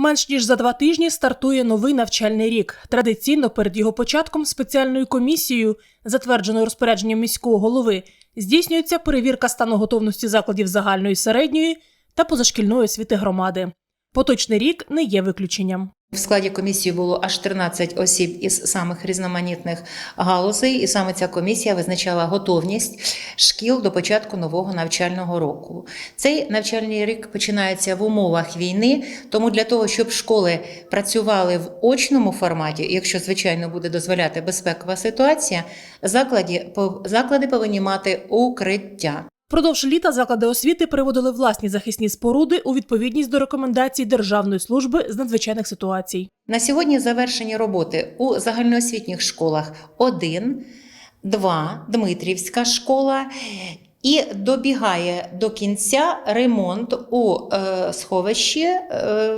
Менш ніж за два тижні стартує новий навчальний рік. Традиційно перед його початком спеціальною комісією, затвердженою розпорядженням міського голови, здійснюється перевірка стану готовності закладів загальної середньої та позашкільної освіти громади. Поточний рік не є виключенням. В складі комісії було аж 13 осіб із самих різноманітних галузей, і саме ця комісія визначала готовність шкіл до початку нового навчального року. Цей навчальний рік починається в умовах війни, тому для того, щоб школи працювали в очному форматі, якщо звичайно буде дозволяти безпекова ситуація, заклади, по- заклади повинні мати укриття. Впродовж літа заклади освіти приводили власні захисні споруди у відповідність до рекомендацій Державної служби з надзвичайних ситуацій. На сьогодні завершені роботи у загальноосвітніх школах 1, 2, Дмитрівська школа. І добігає до кінця ремонт у е, сховищі е,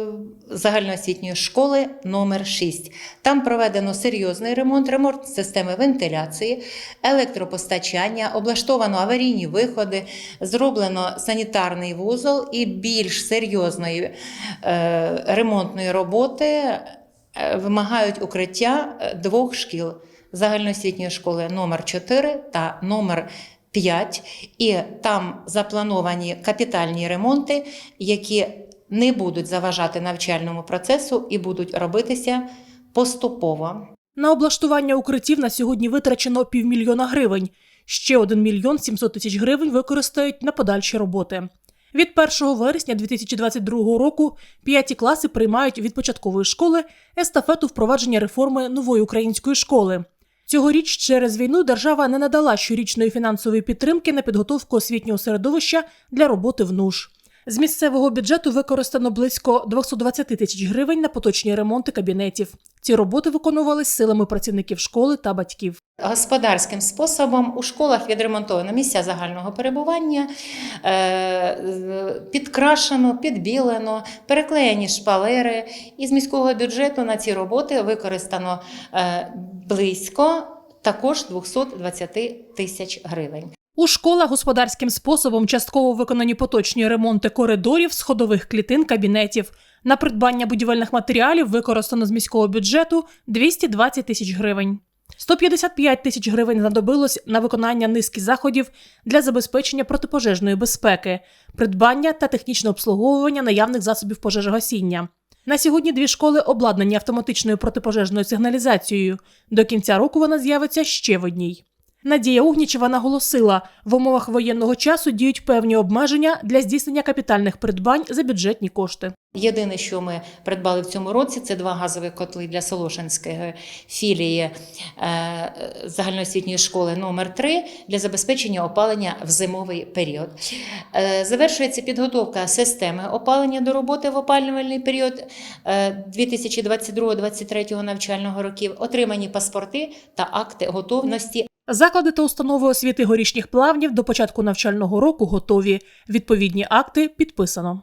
загальноосвітньої школи номер 6. Там проведено серйозний ремонт, ремонт системи вентиляції, електропостачання, облаштовано аварійні виходи, зроблено санітарний вузол і більш серйозної е, ремонтної роботи вимагають укриття двох шкіл загальноосвітньої школи номер 4 та номер 5. І там заплановані капітальні ремонти, які не будуть заважати навчальному процесу і будуть робитися поступово. На облаштування укриттів на сьогодні витрачено півмільйона гривень. Ще 1 мільйон 700 тисяч гривень використають на подальші роботи. Від 1 вересня 2022 року п'яті класи приймають від початкової школи естафету впровадження реформи нової української школи. Цьогоріч через війну держава не надала щорічної фінансової підтримки на підготовку освітнього середовища для роботи в НУШ. З місцевого бюджету використано близько 220 тисяч гривень на поточні ремонти кабінетів. Ці роботи виконувались силами працівників школи та батьків. Господарським способом у школах відремонтовано місця загального перебування, е, підкрашено, підбілено, переклеєні шпалери. Із міського бюджету на ці роботи використано е, близько також 220 тисяч гривень. У школах господарським способом частково виконані поточні ремонти коридорів, сходових клітин, кабінетів. На придбання будівельних матеріалів використано з міського бюджету 220 тисяч гривень. 155 тисяч гривень знадобилось на виконання низки заходів для забезпечення протипожежної безпеки, придбання та технічне обслуговування наявних засобів пожежогасіння. На сьогодні дві школи обладнані автоматичною протипожежною сигналізацією. До кінця року вона з'явиться ще в одній. Надія Угнічева наголосила, в умовах воєнного часу діють певні обмеження для здійснення капітальних придбань за бюджетні кошти. Єдине, що ми придбали в цьому році, це два газові котли для Солошинської філії е, загальноосвітньої школи номер 3 для забезпечення опалення в зимовий період. Е, Завершується підготовка системи опалення до роботи в опалювальний період е, 2022-2023 навчального років, отримані паспорти та акти готовності Заклади та установи освіти горішніх плавнів до початку навчального року готові. Відповідні акти підписано.